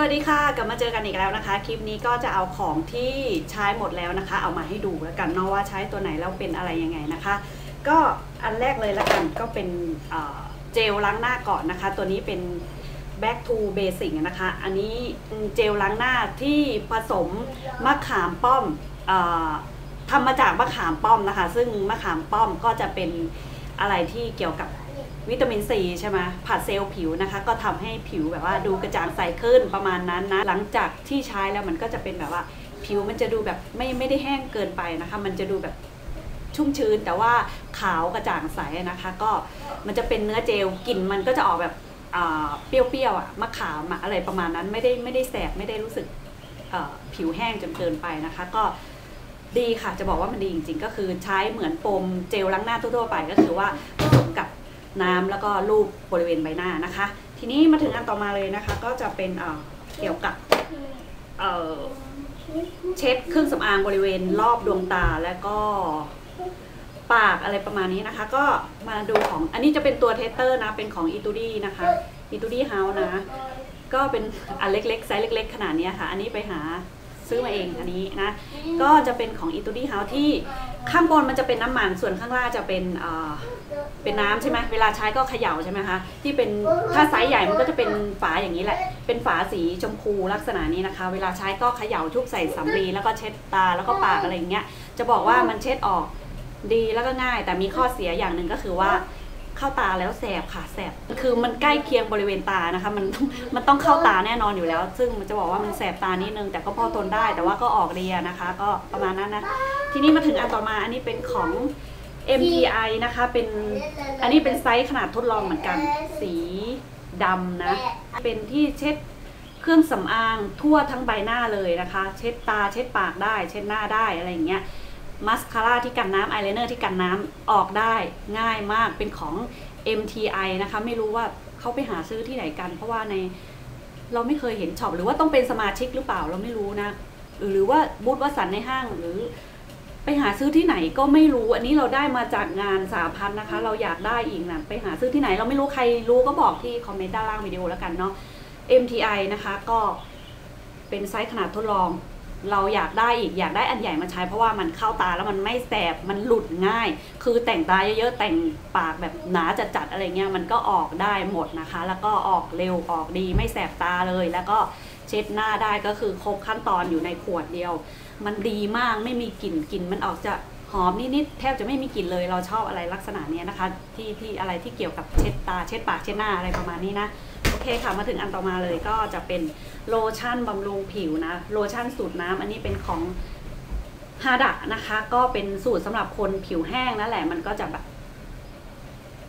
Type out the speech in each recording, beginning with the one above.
สวัสดีค่ะ กลับมาเจอกันอีกแล้วนะคะ คลิปนี้ก็จะเอาของที่ใช้หมดแล้วนะคะ เอามาให้ดูแล้วกันเนาะว่าใช้ตัวไหนแล้วเป็นอะไรยังไงนะคะ ก็อันแรกเลยละกันก็เป็นเจลล้างหน้าก่อนนะคะ ตัวนี้เป็น back to basic นะคะ อันนี้เจลล้างหน้าที่ผสมมะขามป้อมอ่อทำมาจากมะขามป้อมนะคะ ซึ่งมะขามป้อมก็จะเป็นอะไรที่เกี่ยวกับ วิตามินซีใช่ไหมผัดเซลล์ผิวนะคะ ก็ทำให้ผิวแบบว่าดูกระจ่างใสขึ้นประมาณนั้นนะ หลังจากที่ใช้แล้วมันก็จะเป็นแบบว่า ผิวมันจะดูแบบไม่ไม่ได้แห้งเกินไปนะคะ มันจะดูแบบชุ่มชื้น แต่ว่าขาวกระจ่างใสนะคะ ก็มันจะเป็นเนื้อเจลกลิ่นมันก็จะออกแบบอ่าเปรี้ยวๆอะมะขามอะอะไรประมาณนั้นไม่ได้ไม่ได้แสบไม่ได้รู้สึกผิวแห้งจนเกินไปนะคะ ก็ดีค่ะจะบอกว่ามันดีจริงๆ ก็คือใช้เหมือนโฟมเจลล้างหน้าทั่วๆไปก็คือว่า น้ำแล้วก็ลูบบริเวณใบหน้านะคะ ทีนี้มาถึงอันต่อมาเลยนะคะ ก็จะเป็นเอ่อเกี่ยวกับเอ่อเช็ดเครื่องสำอางบริเวณรอบดวงตาแล้วก็ปากอะไรประมาณนี้นะคะ ก็มาดูของอันนี้จะเป็นตัวเทสเตอร์นะเป็นของอีตูดี้นะคะอีตูดี้เฮาส์นะ ก็เป็นอันเล็กๆไซส์เล็ก ๆ ขนาดนี้ค่ะ อันนี้ไปหาซื้อมาเองอันนี้นะ ก็จะเป็นของอีตูดี้เฮาส์ที่ ข้างบนมันจะเป็นน้ำมัน ส่วนข้างล่างจะเป็นเอ่อเป็นน้ำใช่ไหมเวลาใช้ก็เขย่าใช่ไหมคะ ที่เป็นถ้าไซส์ใหญ่มันก็จะเป็นฝาอย่างนี้แหละ เป็นฝาสีชมพูลักษณะนี้นะคะ เวลาใช้ก็เขย่าชุบใส่สำลีแล้วก็เช็ดตาแล้วก็ปากอะไรอย่างเงี้ย จะบอกว่ามันเช็ดออกดีแล้วก็ง่าย แต่มีข้อเสียอย่างหนึ่งก็คือว่า เข้าตาแล้วแสบค่ะแสบคือมันใกล้เคียงบริเวณตานะคะ มันมันต้องเข้าตาแน่นอนอยู่แล้ว ซึ่งมันจะบอกว่ามันแสบตานิดนึงแต่ก็พอทนได้แต่ว่าก็ออกเรียนะคะ ก็ประมาณนั้นนะ ทีนี้มาถึงอันต่อมาอันนี้เป็นของ MTI นะคะเป็นอันนี้เป็นไซส์ขนาดทดลองเหมือนกัน สีดำนะ เป็นที่เช็ดเครื่องสำอางทั่วทั้งใบหน้าเลยนะคะ เช็ดตาเช็ดปากได้ เช็ดหน้าได้อะไรอย่างเงี้ย มัสคาร่าที่กันน้ำอายไลเนอร์ที่กันน้ำออกได้ง่ายมากเป็นของ MTI นะคะ ไม่รู้ว่าเขาไปหาซื้อที่ไหนกัน เพราะว่าในเราไม่เคยเห็นช็อปหรือว่าต้องเป็นสมาชิกหรือเปล่าเราไม่รู้นะ หรือว่าบูธวัสันในห้างหรือไปหาซื้อที่ไหนก็ไม่รู้อันนี้เราได้มาจากงานสาพันธ์นะคะ เราอยากได้อีกนะไปหาซื้อที่ไหนเราไม่รู้ใครรู้ก็บอกที่คอมเมนต์ด้านล่างวิดีโอแล้วกันเนาะ MTI นะคะก็เป็นไซส์ขนาดทดลอง เราอยากได้อีกอยากได้อันใหญ่มาใช้ เพราะว่ามันเข้าตาแล้วมันไม่แสบมันหลุดง่าย คือแต่งตาเยอะๆแต่งปากแบบหนาจัดๆอะไรเงี้ยมันก็ออกได้หมดนะคะ แล้วก็ออกเร็วออกดีไม่แสบตาเลย แล้วก็เช็ดหน้าได้ก็คือครบขั้นตอนอยู่ในขวดเดียว มันดีมากไม่มีกลิ่นกลิ่นมันออกจะหอมนิดๆแทบจะไม่มีกลิ่นเลยเราชอบอะไรลักษณะเนี้ยนะคะ ที่ที่อะไรที่เกี่ยวกับเช็ดตาเช็ดปากเช็ดหน้าอะไรประมาณนี้นะ เคค่ะ มาถึงอันต่อมาเลยก็จะเป็นโลชั่นบำรุงผิวนะ โลชั่นสูตรน้ำอันนี้เป็นของฮาดะนะคะ ก็เป็นสูตรสำหรับคนผิวแห้งนั่นแหละมันก็จะแบบ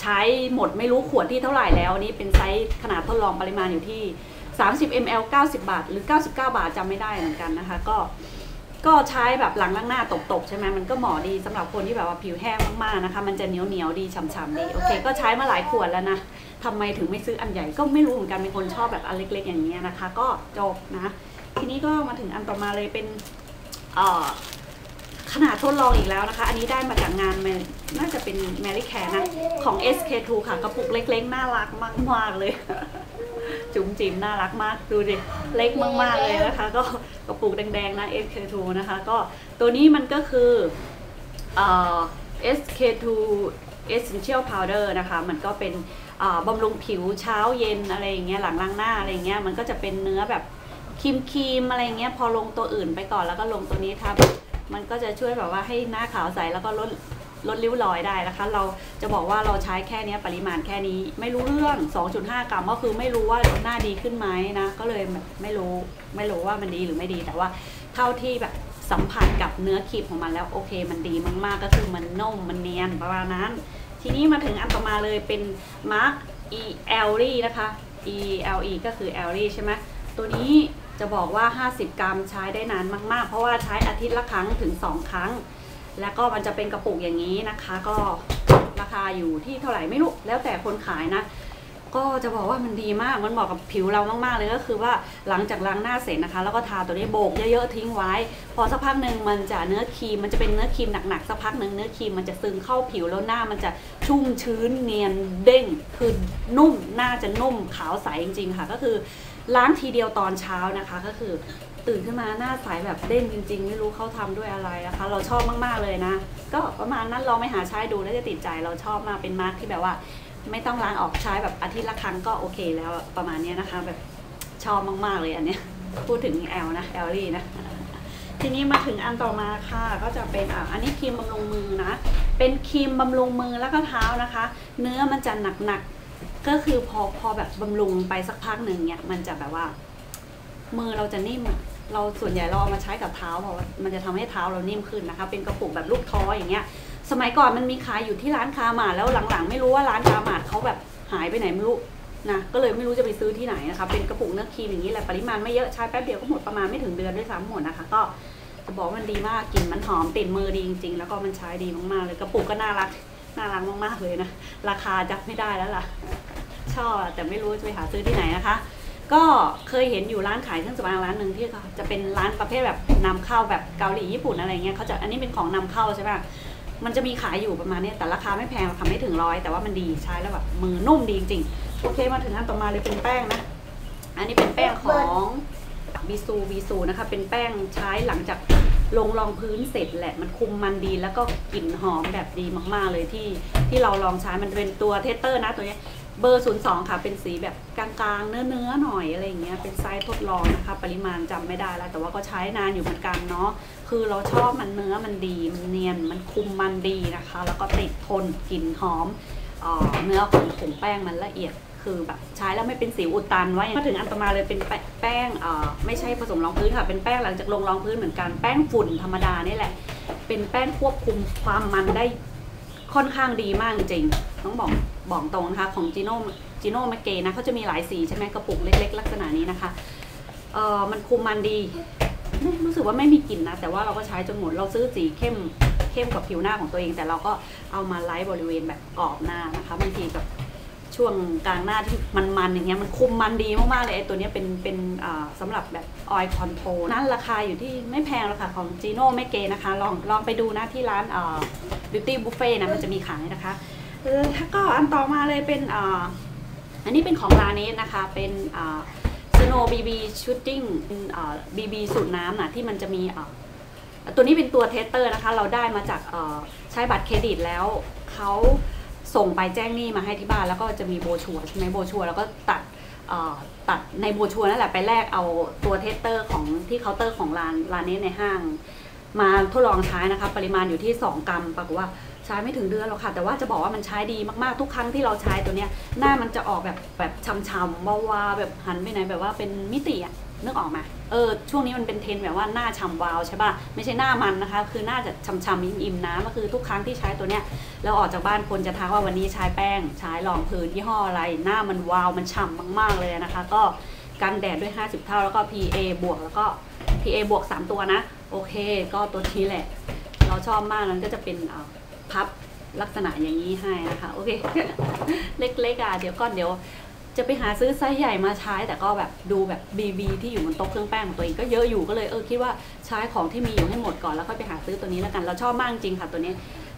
ใช้หมดไม่รู้ขวดที่เท่าไหร่แล้วนนี้เป็นไซส์ขนาดทดลองปริมาณอยู่ที่ 30 ml 90 บาท หรือ 99 บาทจำไม่ได้เหมือนกันนะคะ ก็ก็ใช้แบบหลังล้างหน้าตบๆใช่ไหมมันก็เหมาะดีสำหรับคนที่แบบว่าผิวแห้งมากๆนะคะ มันจะเหนียวเหนียวดีฉ่ำๆดี โอเค ก็ใช้มาหลายขวดแล้วนะ ทำไมถึงไม่ซื้ออันใหญ่ก็ไม่รู้เหมือนกันเป็นคนชอบแบบอันเล็ก ๆ อย่างนี้ยนะคะ ก็จบนะ ทีนี้ก็มาถึงอันต่อมาเลยเป็นขนาดทดลองอีกแล้วนะคะ อันนี้ได้มาจากงานแมน่าจะเป็น Mary Care นะ ของ SK2 ค่ะ กระปุกเล็ก ๆ น่ารักมาก ๆ เลย จุ๋มจิ๋มน่ารักมาก ดูดิ เล็กมาก ๆ เลยนะคะ ก็กระปุกแดง ๆ นะ SK2 นะคะ ก็ตัวนี้มันก็คือเอ่อ SK2 Essential Powder นะคะ มันก็เป็นบำรุงผิวเช้าเย็นอะไรอย่างเงี้ยหลังล้างหน้าอะไรอย่างเงี้ยมันก็จะเป็นเนื้อแบบครีมครีมอะไรอย่างเงี้ยพอลงตัวอื่นไปก่อนแล้วก็ลงตัวนี้ทับมันก็จะช่วยแบบว่าให้หน้าขาวใสแล้วก็ลดลดริ้วรอยได้นะคะ เราจะบอกว่าเราใช้แค่นี้ปริมาณแค่นี้ ไม่รู้เรื่อง 2.5 กรัมก็คือไม่รู้ว่าหน้าดีขึ้นไหมนะ ก็เลยไม่รู้ไม่รู้ว่ามันดีหรือไม่ดีแต่ว่าเท่าที่แบบ สัมผัสกับเนื้อครีมของมันแล้วโอเค มันดีมากๆ ก็คือมันนุ่มมันเนียนประมาณนั้น ทีนี้มาถึงอันต่อมาเลยเป็นมาร์ก e l l y นะคะ e l e ก็คือ e l l y ใช่ไหมตัวนี้จะบอกว่า 50 กรัมใช้ได้นานมาก ๆ เพราะว่าใช้อาทิตย์ละครั้งถึง 2 ครั้ง แล้วก็มันจะเป็นกระปุกอย่างนี้นะคะ ก็ราคาอยู่ที่เท่าไหร่ไม่รู้ แล้วแต่คนขายนะ ก็จะบอกว่ามันดีมาก มันเหมาะกับผิวเรามากๆเลยก็คือว่าหลังจากล้างหน้าเสร็จนะคะ แล้วก็ทาตัวนี้โบกเยอะๆทิ้งไว้ พอสักพักหนึ่งมันจะเนื้อครีมมันจะเป็นเนื้อครีมหนักๆสักพักหนึ่งเนื้อครีมมันจะซึมเข้าผิวแล้วหน้ามันจะชุ่มชื้นเนียนเด้งคือนุ่มหน้าจะนุ่มขาวใสจริงๆค่ะ ก็คือล้างทีเดียวตอนเช้านะคะก็คือตื่นขึ้นมาหน้าใสแบบเด้งจริง ๆ ไม่รู้เขาทำด้วยอะไรนะคะ เราชอบมากๆเลยนะ ก็ประมาณนั้นลองไปหาใช้ดูแล้วจะติดใจเราชอบมากเป็นมาร์กที่แบบว่า ไม่ต้องล้างออกใช้แบบอาทิตย์ละครั้งก็โอเคแล้วประมาณนี้นะคะ แบบชอบมาก ๆ เลยอันเนี้ยพูดถึงแอลนะแอลลี่นะทีนี้มาถึงอันต่อมาค่ะ ก็จะเป็นอะอันนี้ครีมบำรุงมือนะ เป็นครีมบำรุงมือแล้วก็เท้านะคะ เนื้อมันจะหนักๆก็คือพอพอแบบบำรุงไปสักพักหนึ่งเนี่ยมันจะแบบว่า มือเราจะนิ่มเราส่วนใหญ่เราเอามาใช้กับเท้าเพราะมันจะทำให้เท้าเรานิ่มขึ้นนะคะ เป็นกระปุกแบบลูกท้ออย่างเงี้ย สมัยก่อนมันมีขายอยู่ที่ร้านคาหมาดแล้วหลังๆ ไม่รู้ว่าร้านคาหมาดเขาแบบหายไปไหนไม่รู้นะก็เลยไม่รู้จะไปซื้อที่ไหนนะคะเป็นกระปุกเนื้อครีมอย่างนี้แหละปริมาณไม่เยอะใช้แป๊บเดียวก็หมดประมาณไม่ถึงเดือนด้วยซ้ำหมดนะคะ ก็จะบอกมันดีมากกลิ่นมันหอมติดมือดีจริงๆ แล้วก็มันใช้ดีมากๆเลยกระปุกก็น่ารักน่ารักมากๆเลยนะราคาจับไม่ได้แล้วล่ะ ชอบแต่ไม่รู้จะไปหาซื้อที่ไหนนะคะก็เคยเห็นอยู่ร้านขายเครื่องสำอางร้านหนึ่งที่จะเป็นร้านประเภทแบบนำเข้าแบบเกาหลีญี่ปุ่นอะไรเงี้ยเขาจะอันนี้เป็นของนำเข้าใช่ปะ มันจะมีขายอยู่ประมาณนี้แต่ราคาไม่แพงทำไม่ถึงร้อยแต่ว่ามันดีใช้แล้วแบบมือนุ่มดีจริงๆโอเคมาถึงอันต่อมาเลยเป็นแป้งนะ อันนี้เป็นแป้งของบีซูบีซูนะคะ เป็นแป้งใช้หลังจากลงรองพื้นเสร็จแหละมันคุมมันดีแล้วก็กลิ่นหอมแบบดีมากๆเลยที่ที่เราลองใช้มันเป็นตัวเทสเตอร์นะตัวนี้ เบอร์ 02 ค่ะ เป็นสีแบบกลางๆ เนื้อๆ หน่อยอะไรอย่างเงี้ย เป็นไซส์ทดลองนะคะ ปริมาณจำไม่ได้แล้ว แต่ว่าก็ใช้นานอยู่เหมือนกันเนาะ คือเราชอบมันเนื้อมันดี มันเนียน มันคุมมันดีนะคะ แล้วก็ติดทน กลิ่นหอมเออเนื้อของผงแป้งมันละเอียด คือแบบใช้แล้วไม่เป็นสิวอุดตันไว้มาถึงอันต่อมาเลยเป็นแป้แปงไม่ใช่ผสมรองพื้นค่ะ เป็นแป้งหลังจากลงรองพื้นเหมือนกัน แป้งฝุ่นธรรมดานี่แหละ เป็นแป้งควบคุมความมันได้ค่อนข้างดีมากจริงๆต้องบอก บอกตรงนะคะของจีโน่จีโน่แมกเกนะเขาจะมีหลายสีใช่ไหมกระปุกเล็ก ๆ ลักษณะนี้นะคะเอ่อมันคุมมันดีไม่รู้สึกว่าไม่มีกลิ่นนะ แต่ว่าเราก็ใช้จนหมดเราซื้อสีเข้มเข้มกับผิวหน้าของตัวเอง แต่เราก็เอามาไลท์บริเวณแบบกรอบหน้านะคะบางทีกับช่วงกลางหน้าที่มันๆอย่างเงี้ยมันคุมมันดีมากๆเลยไอ้ตัวนี้เป็นเป็นสำหรับแบบออยคอนโทรนั้นราคาอยู่ที่ไม่แพงหรอกค่ะของจีโน่ไม่เกนะคะ ลองลองไปดูนะที่ร้านอ่า beauty buffet นะมันจะมีขายนะคะ เออถ้าก็อันต่อมาเลยเป็นอ่าอันนี้เป็นของลาเนสนะคะ เป็นอ่า snow bb shooting อ่า bb สูตรน้ำนะที่มันจะมีอ่าตัวนี้เป็นตัวเทสเตอร์นะคะ เราได้มาจากใช้บัตรเครดิตแล้วเขาส่งไปแจ้งหนี้มาให้ที่บ้านแล้วก็จะมีโบชัวใช่ไหมโบชัวแล้วก็ตัดตัดในโบชัวนั่นแหละไปแลกเอาตัวเทสเตอร์ของที่เคาน์เตอร์ของร้านร้านนี้ในห้าง มาทดลองใช้นะคะ ปริมาณอยู่ที่ 2 กรัมปรากฏว่า ใช้ไม่ถึงเดือนหรอกค่ะ แต่ว่าจะบอกว่ามันใช้ดีมากๆทุกครั้งที่เราใช้ตัวเนี้ยหน้ามันจะออกแบบแบบช้ำๆวาวๆแบบหันไปไหนแบบว่าเป็นมิติอะนึกออกไหมเออช่วงนี้มันเป็นเทรนแบบว่าหน้าฉ่ำวาวใช่ป่ะไม่ใช่หน้ามันนะคะ คือหน้าจะฉ่ำๆอิ่มๆนะก็คือทุกครั้งที่ใช้ตัวเนี้ยแล้วออกจากบ้านคนจะทักว่าวันนี้ใช้แป้ง ใช้รองพื้นยี่ห้ออะไร หน้ามันวาวมันฉ่ำมาก ๆเลยนะคะ ก็กันแดดด้วย 50 เท่าแล้วก็ PA บวกแล้วก็ PA บวก 3 ตัวนะ โอเค ก็ตัวนี้แหละ เราชอบมากนั้นก็จะเป็นเอ่อ พับลักษณะอย่างนี้ให้นะคะ โอเค เล็กๆอะเดี๋ยวก่อนเดี๋ยวจะไปหาซื้อไซส์ใหญ่มาใช้ แต่ก็แบบดูแบบ BB ที่อยู่บนโต๊ะเครื่องแป้งของตัวเองก็เยอะอยู่ก็เลยเออคิดว่าใช้ของที่มีอยู่ให้หมดก่อนแล้วค่อยไปหาซื้อตัวนี้แล้วกัน เราชอบมากจริงค่ะตัวนี้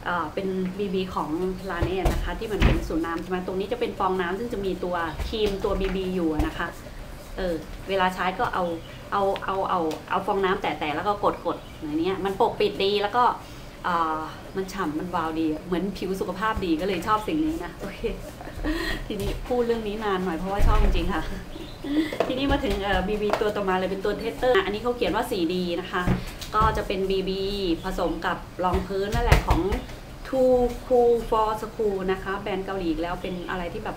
เเป็น BB ของลาเน่นะคะ ที่มันเป็นสูตรน้ำใช่ไหมตรงนี้จะเป็นฟองน้ำซึ่งจะมีตัวครีมตัว BB อยู่นะคะเออเวลาใช้ก็เอาเอาเอาเอาเอาฟองน้ำแตะๆแล้วก็กดกดอย่างเนี้ยมันปกปิดดีแล้วก็ มันฉ่ำมันวาวดี เหมือนผิวสุขภาพดีก็เลยชอบสิ่งนี้นะโอเคทีนี้พูดเรื่องนี้นานหน่อยเพราะว่าชอบจริงๆค่ะ ทีนี้มาถึงเอ่อ BB ตัวต่อมาเลยเป็นตัวเทสเตอร์ อันนี้เขาเขียนว่า 4D นะคะ ก็จะเป็น BB ผสมกับรองพื้นนั่นแหละของ Too Cool for School นะคะ แบรนด์เกาหลีแล้วเป็นอะไรที่แบบ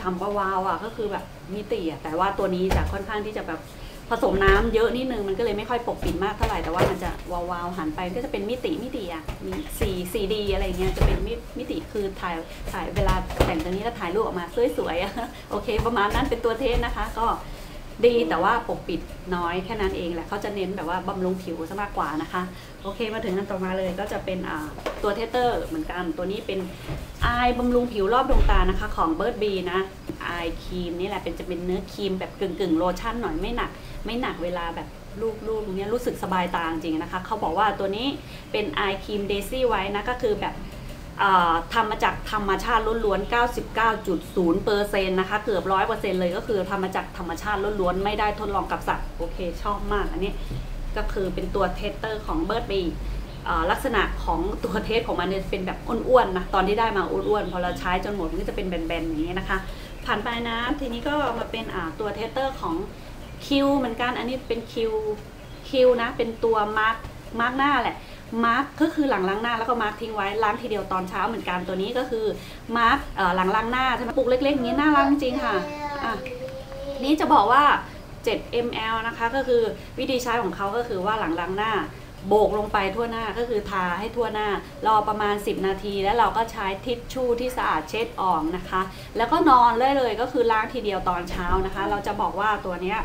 ช่ำๆวาวๆอะก็คือแบบมิติอะแต่ว่าตัวนี้จะค่อนข้างที่จะแบบ ผสมน้ำเยอะนิดนึงมันก็เลยไม่ค่อยปกปิดมากเท่าไหร่แต่ว่ามันจะวาวๆหันไปก็จะเป็นมิติมิติอะมีสีสีดีอะไรเงี้ยจะเป็นมิมิติคือถ่ายถ่ายเวลาแต่งตรงนี้แล้วถ่ายรูปออกมาสวยๆโอเค ประมาณนั้นเป็นตัวเทสนะคะ ก็ ดีแต่ว่าปกปิดน้อยแค่นั้นเองแหละเขาจะเน้นแบบว่าบำรุงผิวซะมากกว่านะคะ โอเคมาถึงอันต่อมาเลยก็จะเป็นตัวเทสเตอร์เหมือนกัน ตัวนี้เป็นอายบำรุงผิวรอบดวงตานะคะ ของเบิร์ดบีนะอายครีมนี่แหละเป็นจะเป็นเนื้อครีมแบบกึ่งกึ่งโลชั่นหน่อยไม่หนัก ไม่หนักเวลาแบบลูบๆตรงเนี้ยรู้สึกสบายตาจริงนะคะเขาบอกว่าตัวนี้เป็นอายครีมเดซี่ไว้นะก็คือแบบ ทำมาจากธรรมชาติล้วนๆ 99.0%นะคะเกือบ100%เลยก็คือทำมาจากธรรมชาติล้วนๆ ไม่ได้ทดลองกับสัตว์โอเคชอบมากอันนี้ก็คือเป็นตัวเทสเตอร์ของเบิร์ดบีลักษณะของตัวเทสของมันเนี่ยเป็นแบบอ้วนๆนะตอนที่ได้มาอ้วนๆพอเราใช้จนหมดมันก็จะเป็นแบนๆอย่างนี้นะคะ ผ่านไปนะทีนี้ก็มาเป็นตัวเทสเตอร์ของคิวเหมือนกันอันนี้เป็นคิวคิวนะเป็นตัวมาร์กมาร์กหน้าแหละ มาร์กก็คือหลังล้างหน้าแล้วก็มาร์กทิ้งไว้ล้างทีเดียวตอนเช้าเหมือนกันตัวนี้ก็คือมาร์กหลังล้างหน้าใช่ไหมปุกเล็กๆอย่างนี้น่ารักจริงค่ะอะ นี่จะบอกว่า 7 ml นะคะก็คือวิธีใช้ของเขาก็คือว่าหลังล้างหน้าโบกลงไปทั่วหน้าก็คือทาให้ทั่วหน้ารอประมาณ 10 นาที แล้วเราก็ใช้ทิชชู่ที่สะอาดเช็ดออกนะคะ แล้วก็นอนเลยเลยก็คือล้างทีเดียวตอนเช้านะคะ เราจะบอกว่าตัวเนี้ย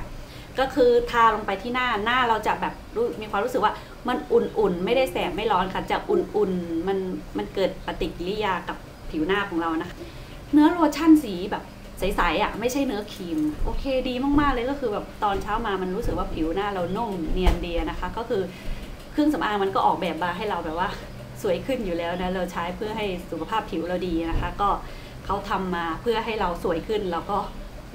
ก็คือทาลงไปที่หน้าหน้าเราจะแบบมีความรู้สึกว่ามันอุ่นๆ ไม่ได้แสบไม่ร้อนค่ะจะอุ่นๆมันมันเกิดปฏิกิริยากับผิวหน้าของเรานะคะ เนื้อโลชั่นสีแบบใสๆอะไม่ใช่เนื้อครีม โอเคดีมากๆเลยก็คือแบบตอนเช้ามามันรู้สึกว่าผิวหน้าเรานุ่มเนียนดีนะคะ ก็คือเครื่องสำอางมันก็ออกแบบมาให้เราแบบว่าสวยขึ้นอยู่แล้วนะเราใช้เพื่อให้สุขภาพผิวเราดีนะคะ ก็เขาทำมาเพื่อให้เราสวยขึ้นเราก็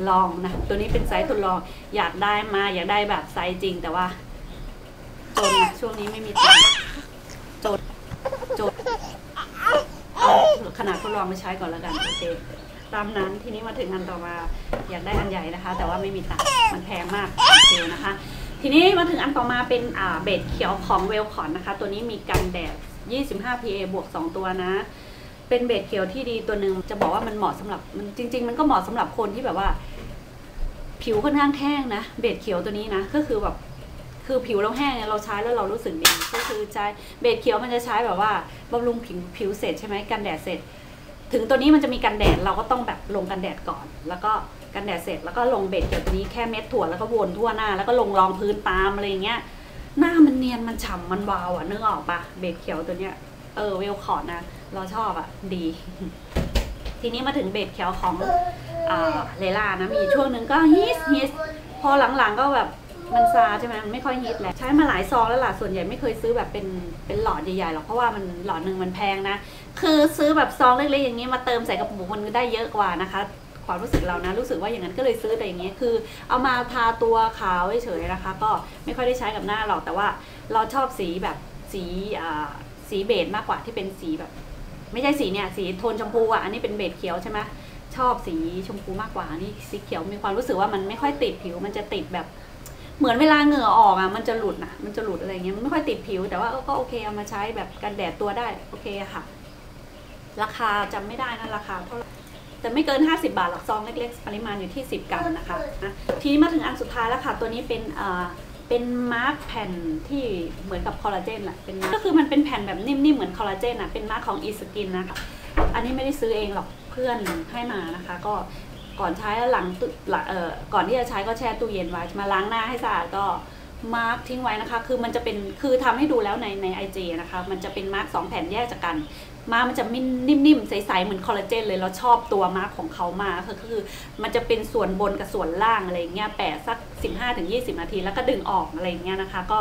ลองนะ ตัวนี้เป็นไซส์ทดลอง อยากได้มา อยากได้แบบไซส์จริงแต่ว่าจนนะช่วงนี้ไม่มีตังค์จนจนเอาขนาดทดลองไปใช้ก่อนแล้วกันโอเคตามนั้นทีนี้มาถึงอันต่อมาอยากได้อันใหญ่นะคะ แต่ว่าไม่มีตังค์มันแพงมากโอเคนะคะ ทีนี้มาถึงอันต่อมาเป็นอ่าเบดเขียวของเวลคอนนะคะ ตัวนี้มีกันแดด25 PA บวก 2 ตัวนะ เป็นเบดเขียวที่ดีตัวหนึ่งจะบอกว่ามันเหมาะสำหรับมันจริง ๆ มันก็เหมาะสำหรับคนที่แบบว่า ผิวค่อนข้างแห้งนะเบดเขียวตัวนี้นะก็คือแบบคือผิวเราแห้งเนี่ยเราใช้แล้วเรารู้สึกดีก็คือใช้เบดเขียวมันจะใช้แบบว่าบำรุงผิวผิวเสร็จใช่ไหมกันแดดเสร็จ ถึงตัวนี้มันจะมีกันแดดเราก็ต้องแบบลงกันแดดก่อน แล้วก็กันแดดเสร็จแล้วก็ลงเบดเขียวตัวนี้แค่เม็ดถั่วแล้วก็วนทั่วหน้า แล้วก็ลงรองพื้นตามอะไรอย่างเงี้ยหน้ามันเนียนมันฉ่ำมันวาวอะนึกออกปะเบดเขียวตัวเนี้ยเออเวลคอร์ดนะ เราชอบอะดี ทีนี้มาถึงเบดเขียวของอ่าเลล่านะมีช่วงหนึ่งก็ฮิตฮิตพอหลังๆก็แบบมันซาใช่ไหมมันไม่ค่อยฮิตแล้วใช้มาหลายซองแล้วล่ะส่วนใหญ่ไม่เคยซื้อแบบเป็นเป็นหลอดใหญ่ๆหรอกเพราะว่ามันหลอดหนึ่งมันแพงนะ คือซื้อแบบซองเล็กๆอย่างนี้มาเติมใส่กระปุกมันก็ได้เยอะกว่านะคะความรู้สึกเรานะรู้สึกว่าอย่างนั้นก็เลยซื้อแต่อย่างเงี้ยคือ เอามาทาตัวขาวเฉยๆนะคะ ก็ไม่ค่อยได้ใช้กับหน้าหรอกแต่ว่าเราชอบสีแบบสีอ่าสีเบจมากกว่าที่เป็นสีแบบ ไม่ใช่สีเนี่ยสีโทนชมพูอะอันนี้เป็นเบจเขียวใช่ไหมชอบสีชมพูมากกว่าอันนี่สีเขียวมีความรู้สึกว่ามันไม่ค่อยติดผิวมันจะติดแบบ เหมือนเวลาเหงื่อออกอะมันจะหลุดนะมันจะหลุดอะไรเงี้ยมันไม่ค่อยติดผิว แต่ว่าก็โอเคเอามาใช้แบบกันแดดตัวได้โอเคค่ะ ราคาจำไม่ได้นะราคาเท่าไรแต่ไม่เกิน 50 บาทหรอกซองเล็กๆ ปริมาณอยู่ที่ 10 กรัมนะคะนะทีนี้มาถึงอันสุดท้ายแล้วค่ะ ตัวนี้เป็น เป็นมาร์กแผ่นที่เหมือนกับคอลลาเจนแหละเป็นก็คือมันเป็นแผ่นแบบนิ่มๆเหมือนคอลลาเจนอะเป็นมาร์กของอีสกินนะคะอันนี้ไม่ได้ซื้อเองหรอกเพื่อนให้มานะคะ ก็ก่อนใช้แล้วหลังตุหละเอ่อก่อนที่จะใช้ก็แช่ตู้เย็นไว้มาล้างหน้าให้สะอาดก็ มาร์กทิ้งไว้นะคะ คือมันจะเป็นคือทำให้ดูแล้วในในไอจนะคะ มันจะเป็นมาร์กสองแผ่นแยกจากกันมามันจะนิ่มๆใสๆเหมือนคอลลาเจนเลยเราชอบตัวมาร์กของเขามากคือคือ มันจะเป็นส่วนบนกับส่วนล่างอะไรเงี้ยแปะสัก 15-20 นาที แล้วก็ดึงออกอะไรเงี้ยนะคะ ก็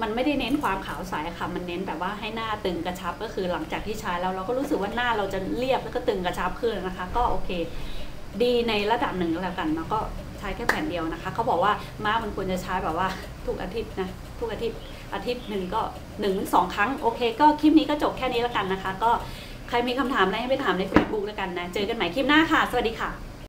มันไม่ได้เน้นความขาวใสค่ะ มันเน้นแบบว่าให้หน้าตึงกระชับก็คือหลังจากที่ใช้แล้วเราก็รู้สึกว่าหน้าเราจะเรียบแล้วก็ตึงกระชับขึ้นนะคะ ก็โอเค ดีในระดับหนึ่งแล้วกันแล้วก็ ใช้แค่แผ่นเดียวนะคะเขาบอกว่ามามันควรจะใช้แบบว่าทุกอาทิตย์นะทุกอาทิตย์อาทิตย์หนึ่งก็หนึ่งถึงสองครั้งโอเค ก็คลิปนี้ก็จบแค่นี้แล้วกันนะคะ ก็ใครมีคำถามอะไรให้ไปถามใน Facebook แล้วกันนะ เจอกันใหม่คลิปหน้าค่ะ สวัสดีค่ะ